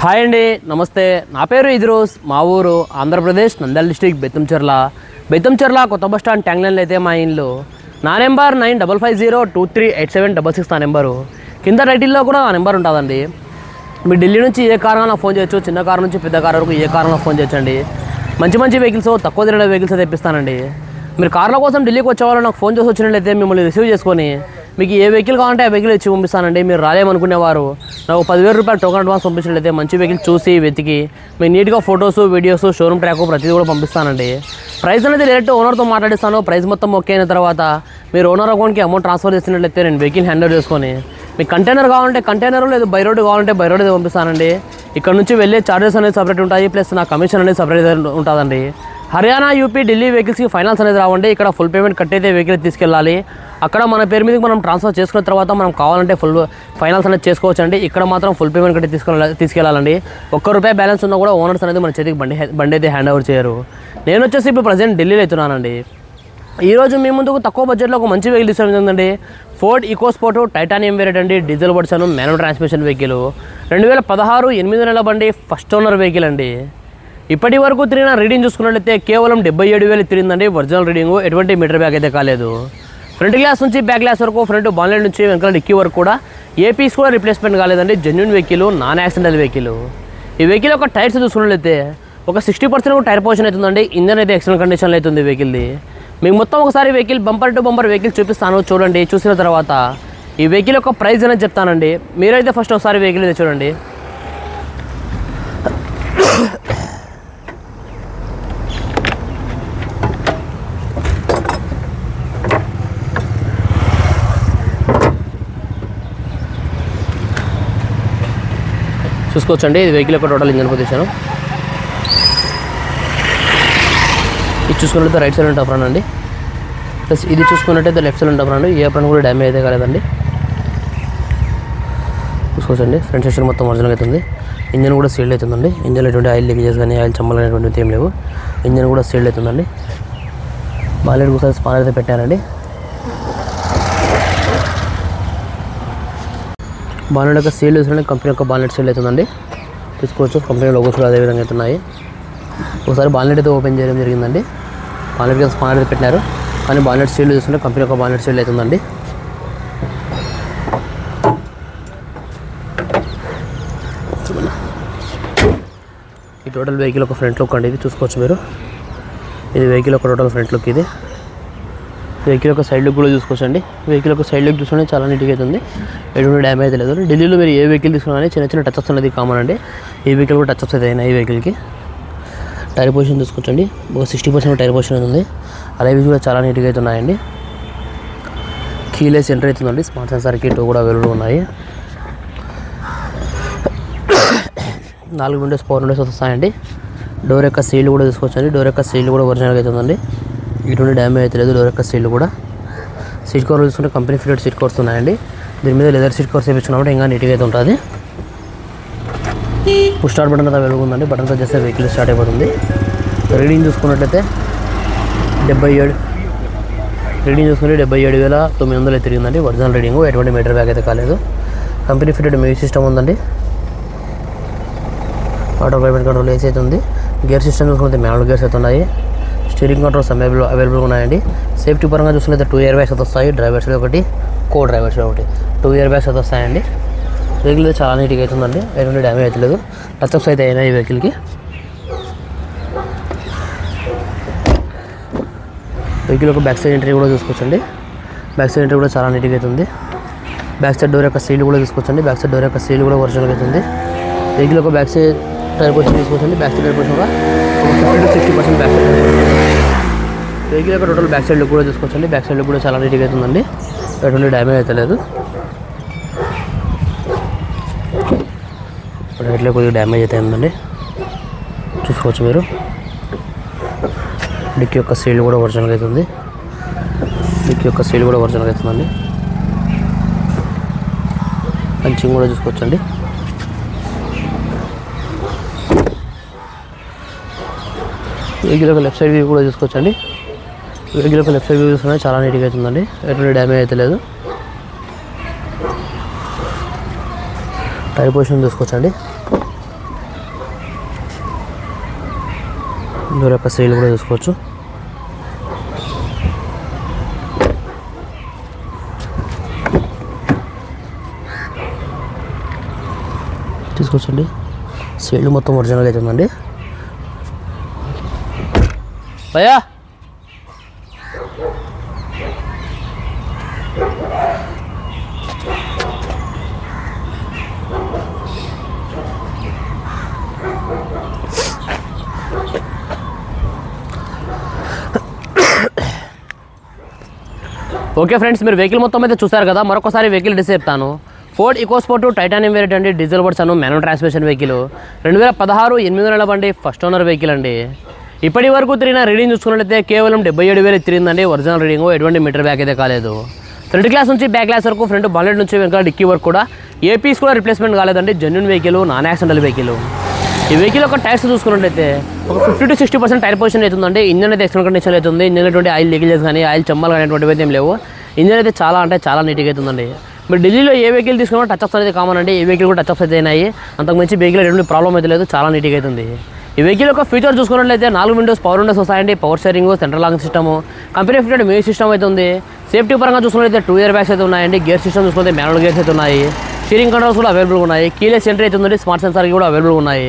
Hi అండి నమస్తే. నా పేరు ఇదిరోజ్ మా ఊరు ఆంధ్రప్రదేశ్ నంద్యాల డిస్టిక్ బెత్తంచెర్ల బెత్తంచెర్ల కొత్త బస్ స్టాండ్ ట్యాంక్ లైన్లో అయితే మా ఇల్లు. నా number nine double five zero two three eight seven double six నా నెంబరు. కింద టైటిల్లో కూడా నా నెంబర్ ఉంటుందండి. మీరు ఢిల్లీ నుంచి ఏ కారణంలో ఫోన్ చేయొచ్చు చిన్న కారు నుంచి పెద్ద కారు వరకు ఏ కారణంగా ఫోన్ చేయొచ్చండి. మంచి మంచి వెహికల్స్ తక్కువ ధరల వెహికల్స్ తెప్పిస్తానండి మీరు కార్ల కోసం ఢిల్లీకి వచ్చేవాళ్ళు నాకు ఫోన్ చేసి వచ్చినట్లయితే మిమ్మల్ని రిసీవ్ చేసుకొని మీకు ఏ వెహికల్ కావాలంటే ఆ వెహికల్ ఇచ్చి పంపిస్తానండి. మీరు రాలేమనుకునేవారు. నాకు పదివేల రూపాయలు టోకన్ అడ్వాన్స్ పంపించినట్లయితే మంచి వెహికల్ చూసి వెతికి. మీకు నీట్గా ఫొటోస్ వీడియోస్ షోరూమ్ ట్రాక్ ప్రతిదీ కూడా పంపిస్తానండి. ప్రైస్ అనేది డైరెక్ట్ ఓనర్తో మాట్లాడిస్తాను. ప్రైస్ మొత్తం ఓకే అయిన తర్వాత మీరు ఓనర్ అకౌంట్కి అమౌంట్ ట్రాన్స్ఫర్ చేసినట్లయితే నేను వెహికల్ హ్యాండిల్ చేసుకొని మీకు కంటైనర్ కావాలంటే కంటైనర్ లేదు బై రోడ్ కావాలంటే బై రోడ్ పంపిస్తానండి. ఇక్కడ నుంచి వెళ్ళే చార్జెస్ అనేది సపరేట్ ఉంటాయి. ప్లస్ నా కమిషన్ అనేది సపరేట్ ఉంటుందండి. హర్యానా యూపీ ఢిల్లీ వెహికల్స్కి ఫైనాన్స్ అనేది రావండి. ఇక్కడ ఫుల్ పేమెంట్ కట్టయితే వెహికల్ తీసుకెళ్ళాలి. అక్కడ మన పేరు మీదకి మనం ట్రాన్స్ఫర్ చేసుకున్న తర్వాత మనం కావాలంటే ఫుల్ ఫైనాన్స్ అనేది చేసుకోవచ్చు అండి ఇక్కడ మాత్రం ఫుల్ పేమెంట్ కట్టి తీసుకెళ్ళాలి తీసుకెళ్ళాలండి. ఒక్క రూపాయి బ్యాలెన్స్ ఉన్నా కూడా ఓనర్స్ అనేది మన చేతికి బండి బండి అయితే హ్యాండ్ ఓవర్ చేయరు. నేను వచ్చేసి ఇప్పుడు ప్రజెంట్ ఢిల్లీలో అవుతున్నానండి. ఈరోజు మీ ముందుకు తక్కువ బడ్జెట్లో ఒక మంచి వెహికల్ తీసుకుంటుందండి ఫోర్డ్ ఈకోస్పోర్ట్ టైటానియం వేరియట్ అండి diesel version manual transmission vehicle. రెండు వేల పదహారు ఎనిమిది నెలల బండి ఫస్ట్ ఓనర్ వెహికల్ అండి. ఇప్పటి వరకు తిరిగిన రీడింగ్ చూసుకున్నట్లయితే కేవలం డెబ్బై ఏడు వేలు తిరిగిందండి. Original reading. ఎటువంటి మీటర్ బ్యాగ్ అయితే కాలేదు. ఫ్రంట్ గ్లాస్ నుంచి బ్యాక్ గ్లాస్ వరకు ఫ్రంట్ బాన్లైన్ నుంచి వెనకాల డిక్కీ వరకు కూడా ఏ పీస్ కూడా రిప్లేస్మెంట్ కాలేదండి. Genuine vehicle non accidental vehicle ఈ వెహికల్ యొక్క టైర్స్ చూసుకున్నట్లయితే ఒక సిక్స్టీ పర్సెంట్ టైర్ పోర్షన్ అవుతుందండి. ఇంజన్ అయితే ఎక్సలెంట్ కండిషన్లో అవుతుంది వెహికల్ది మీకు మొత్తం ఒకసారి vehicle bumper to bumper vehicle చూపిస్తాను చూడండి. చూసిన తర్వాత ఈ వెహికల్ యొక్క ప్రైస్ అనేది చెప్తానండి. మీరైతే ఫస్ట్ ఒకసారి వెహికల్ అయితే చూడండి. చూసుకోవచ్చండి. ఇది వెహికల్ యొక్క టోటల్ ఇంజన్ పొజిషన్ ఇది చూసుకున్నట్లయితే రైట్ సైడ్ ఉంటుంది అండి. ప్లస్ ఇది చూసుకున్నట్టయితే లెఫ్ట్ సైడ్ ఉంటుంది అండి ఏ అప్రాన్ కూడా డ్యామేజ్ అయితే కాలేదండి. చూసుకోవచ్చండి. ఫ్రంట్ సెక్షన్ మొత్తం ఒరిజినల్ అవుతుంది ఇంజన్ కూడా సీల్డ్ అవుతుందండి ఇంజన్ ఎటువంటి ఆయిల్ లీకేజెస్ కానీ ఆయిల్ చమ్మలు అనేటువంటివి ఏం లేవు. ఇంజన్ కూడా సీల్డ్ అవుతుందండి బాలెట్ కూడా స్పాన్ అయితే పెట్టారండి. బాలెట్ యొక్క సీల్ చూసిన కంపెనీ యొక్క బాలెట్ సీల్ అవుతుందండి. తీసుకోవచ్చు. కంపెనీ లోగోస్ కూడా అదే విధంగా అవుతున్నాయి. ఒకసారి బాలెట్ అయితే ఓపెన్ చేయడం జరిగిందండి. బాలెట్ కింద స్పానర్ అయితే పెట్టినారు. కానీ బాలెట్ సీల్ చూస్తుంటే కంపెనీ యొక్క బాలెట్ సీల్ అవుతుందండి. ఈ టోటల్ వెహికల్ ఒక ఫ్రంట్ లుక్ అండి. ఇది చూసుకోవచ్చు మీరు. ఇది వెహికల్ ఒక టోటల్ ఫ్రంట్ లుక్ ఇది. వెహికల్ యొక్క సైడ్ లుక్ కూడా చూసుకోవచ్చండి. వెహికల్ యొక్క సైడ్ లుక్ చూసుకుంటే చాలా నీట్గా అవుతుంది ఎటువంటి డ్యామేజ్ లేదు. ఢిల్లీలో మీరు ఏ వెహికల్ తీసుకున్నా చిన్న చిన్న టచ్అప్స్ అనేది కామన్ అండి. ఈ వెహికల్ కూడా టచ్అప్స్ అయితే ఈ వెహికల్కి టైర్ పొజిషన్ చూసుకోవచ్చండి. ఒక సిక్స్టీ పర్సెంట్ టైర్ పొజిషన్ ఉంది. అలాగే కూడా చాలా నీట్గా అవుతున్నాయండి కీలెస్ ఎంటర్ అవుతుందండి స్మార్ట్ సెన్సార్ కిట్ కూడా అవైలబుల్ ఉన్నాయి. నాలుగు విండోస్ ఫోర్ విండోస్ వస్తాయండి. డోర్ యొక్క సీల్ కూడా తీసుకోవచ్చండి డోర్ యొక్క సీల్ కూడా ఒరిజినల్గా అవుతుందండి ఇటువంటి డ్యామేజ్ అయితే లేదు. డోర్ స్టీల్ కూడా. సీట్ కవర్ చూసుకుంటే కంపెనీ ఫిటెడ్ సీట్ కవర్స్ ఉన్నాయండి. దీని మీద లెదర్ సీట్ కవర్స్ వేయించుకున్నప్పుడు ఇంకా నీట్గా అయితే ఉంటుంది. పుష్ స్టార్ట్ బటన్ అయితే వెలుగుందండి. ఉందండి బటన్ ప్రెస్ చేస్తే వెహికల్ స్టార్ట్ అయిపోతుంది. రీడింగ్ చూసుకున్నట్లయితే డెబ్బై ఏడు రీడింగ్ చూసుకుంటే డెబ్బై ఏడు వేల తొమ్మిది వందలు అయితే తిరిగిందండి. ఒరిజినల్ రీడింగ్ ఎటువంటి మీటర్ బ్యాగ్ అయితే కాలేదు. కంపెనీ ఫిటెడ్ మ్యూజిక్ సిస్టమ్ ఉందండి. ఆటో క్లైమేట్ కంట్రోల్ ఏసీ అయితే ఉంది. గేర్ సిస్టమ్ చూసుకుంటే మ్యానువల్ గేర్స్ అయితే ఉన్నాయి. స్టీరింగ్ కంట్రోల్స్ అవైలబుల్ అవైలబుల్గా ఉన్నాయండి. సేఫ్టీ పరంగా చూసుకుంటే టూ ఇయర్ బ్యాగ్స్ అయితే వస్తాయి. డ్రైవర్స్ ఒకటి కో డ్రైవర్స్ ఒకటి. టూ ఇయర్ బ్యాగ్స్ అయితే వస్తాయండి. వెహికల్ అయితే చాలా నీట్గా అవుతుందండి. ఎటువంటి డ్యామేజ్ అవుతలేదు లేదు. టచ్అప్స్ అయితే అయినాయి ఈ వెహికల్కి వెహికల్ ఒక బ్యాక్ సైడ్ ఎంట్రీ కూడా చూసుకోవచ్చండి. బ్యాక్ సైడ్ ఎంట్రీ కూడా చాలా నీట్గా అవుతుంది. బ్యాక్ సైడ్ డోర్ యొక్క సీల్ కూడా తీసుకోవచ్చండి బ్యాక్ సైడ్ డోర్ యొక్క సీల్ కూడా ఒరిజినల్గా అవుతుంది. వెహికల్ ఒక బ్యాక్ సైడ్ టైర్ కోసం తీసుకోవచ్చండి బ్యాక్ సైడ్ టైర్ కోసం కూడా fifty to sixty percent back side vehicle యొక్క టోటల్ బ్యాక్ సైడ్ లుక్ కూడా తీసుకోవచ్చండి బ్యాక్ సైడ్ లుక్ కూడా చాలా నీట్గా అవుతుందండి ఎటువంటి డ్యామేజ్ అయితే లేదు. రైట్లో కొద్దిగా డ్యామేజ్ అయితే ఉందండి. చూసుకోవచ్చు మీరు. డిక్ యొక్క సీల్ కూడా ఒరిజినల్గా అవుతుంది డిక్ యొక్క సీల్ కూడా ఒరిజినల్గా అవుతుందండి పంచింగ్ కూడా చూసుకోవచ్చండి. వెహికల్ యొక్క లెఫ్ట్ సైడ్ వ్యూ కూడా చూసుకోవచ్చండి. వీడియోకి లెఫ్ట్ సైడ్ వ్యూ చాలా నీట్గా అవుతుందండి. ఎటువంటి డ్యామేజ్ అయితే లేదు. టైర్ పొజిషన్ చూసుకోవచ్చండి. దూర యొక్క సీల్ కూడా చూసుకోవచ్చు. తీసుకొచ్చండి సీల్ మొత్తం ఒరిజినల్గా అవుతుందండి. భయా ఓకే ఫ్రెండ్స్ మీరు వెహికల్ మొత్తం అయితే చూసారు కదా మరొకసారి వెహికల్ డిస్ చెప్తాను ఫోర్డ్ ఇకోస్పోర్ట్ టైటానియం వేరియట్ అండి డీజిల్ వర్డ్స్ మ్యానువల్ ట్రాన్స్మిషన్ వెహికల్ రెండు వేల పదహారు ఎనిమిది నెలల బండి ఫస్ట్ ఓనర్ వెహికల్ అండి. ఇప్పటి వరకు తిరిగిన రీడింగ్ చూసుకున్నట్లయితే కేవలం డెబ్బై ఏడు వేలు తిరిగిందండి ఒరిజినల్ రీడింగ్ ఎటువంటి మీటర్ బ్యాక్ అయితే కాలేదు. ఫ్రంట్ క్లాస్ నుంచి బ్యాక్ క్లాస్ వరకు ఫ్రంట్ బాలెట్ నుంచి వెనకాల డిక్కీ వరకు కూడా ఏపీస్ కూడా రిప్లేస్మెంట్ కాలేదండి genuine vehicle non accidental vehicle ఈ వెహికల్ ఒక టైర్స్ చూసుకున్నట్టయితే ఒక fifty to sixty percent tyre position అవుతుందండి. ఇంజన్ అయితే ఎక్స్టర్నల్ కండిషన్ అవుతుంది. ఇంజన్ అటువంటి ఆయిల్ లీకేజెస్ కానీ ఆయిల్ చెమ్మలు కానీ అటువంటివి అయితే ఏం లేవు. ఇంజన్ అయితే చాలా అంటే చాలా నీట్గా అవుతుందండి. మీరు ఢిల్లీలో ఏ వెహికల్ తీసుకున్నా టచ్ అప్స్ అనేది కామన్ అండి. ఏ వెహికల్ కూడా టచ్ అప్స్ అయితే అయినాయి. అంతకు మించి వెహికల్ ఎటువంటి ప్రాబ్లం అయితే లేదు. చాలా నీట్గా అవుతుంది. ఈ వెహికల్ యొక్క ఫీచర్ చూసుకున్నట్లయితే నాలుగు విండోస్ పవర్ విండోస్ వస్తాయండి. Power steering central lock system company fitted music system అయితే ఉంది సేఫ్టీ పరంగా చూసుకున్నట్లయితే టూ ఇయర్ బ్యాగ్స్ అయితే ఉన్నాయండి. గేర్ సిస్టమ్ చూసుకుంటే మ్యానువల్ గేర్స్ అయితే ఉన్నాయి. స్టీరింగ్ కంట్రోల్స్ కూడా అవైలబుల్ ఉన్నాయి. కీలెస్ ఎంట్రీ అయితే ఉంది స్మార్ట్ సెన్సార్ కూడా అవైలబుల్ ఉన్నాయి.